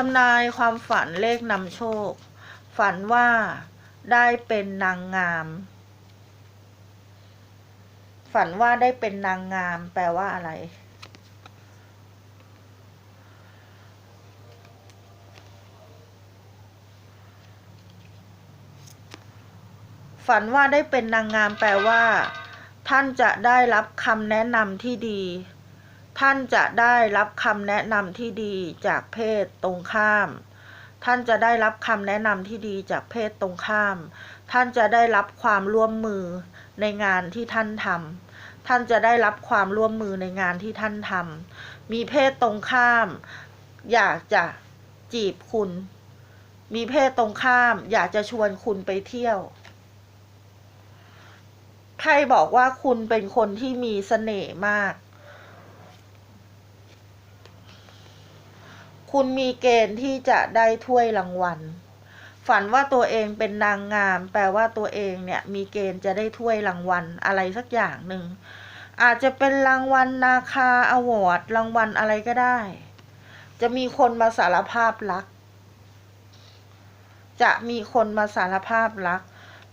ทำนายความฝันเลขนำโชค ฝันว่าได้เป็นนางงาม ฝันว่าได้เป็นนางงาม แปลว่าอะไร ฝันว่าได้เป็นนางงามแปลว่า ท่านจะได้รับคำแนะนำที่ดี ท่านจะได้รับคำแนะนำที่ดีจากเพศตรงข้าม ท่านจะได้รับคำแนะนำที่ดีจากเพศตรงข้าม ท่านจะได้รับความร่วมมือในงานที่ท่านทำท่านจะได้รับความร่วมมือในงานที่ท่านทำมีเพศตรงข้าม อยากจะจีบคุณ มีเพศตรงข้าม อยากจะชวนคุณไปเที่ยวใครบอกว่าคุณเป็นคนที่มีเสน่ห์มาก คุณมีเกณฑ์ที่จะได้ถ้วยรางวัล ฝันว่าตัวเองเป็นนางงาม แปลว่าตัวเองเนี่ยมีเกณฑ์จะได้ถ้วยรางวัลอะไรสักอย่างหนึ่ง อาจจะเป็นรางวัลนาคาอวอร์ดรางวัลอะไรก็ได้ จะมีคนมาสารภาพรัก จะมีคนมาสารภาพรัก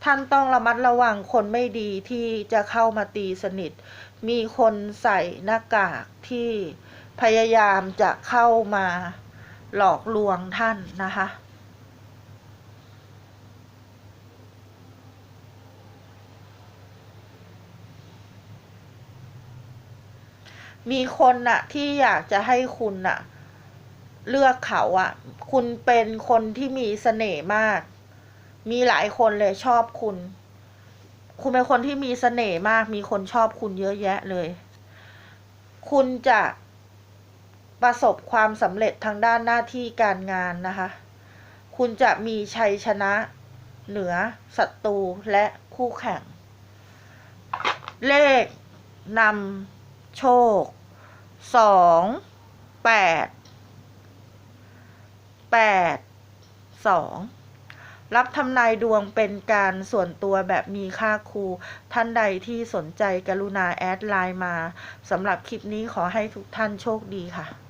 ท่านต้องระมัดระวังคนไม่ดีที่จะเข้ามาตีสนิท มีคนใส่หน้ากากที่พยายามจะเข้ามา หลอกลวงท่านนะคะ มีคนน่ะ ที่อยากจะให้คุณน่ะ เลือกเขาอะคุณเป็นคนที่มีเสน่ห์มาก มีหลายคนเลยชอบคุณ คุณเป็นคนที่มีเสน่ห์มาก มีคนชอบคุณเยอะแยะเลย คุณจะ ประสบความสำเร็จทางด้านหน้าที่การงานนะคะ คุณจะมีชัยชนะเหนือศัตรูและคู่แข่ง เลขนำโชคสองแปดแปดสองรับทำนายดวงเป็นการส่วนตัวแบบมีค่าครู ท่านใดที่สนใจกรุณาแอดไลน์มาสำหรับคลิปนี้ขอให้ทุกท่านโชคดีค่ะ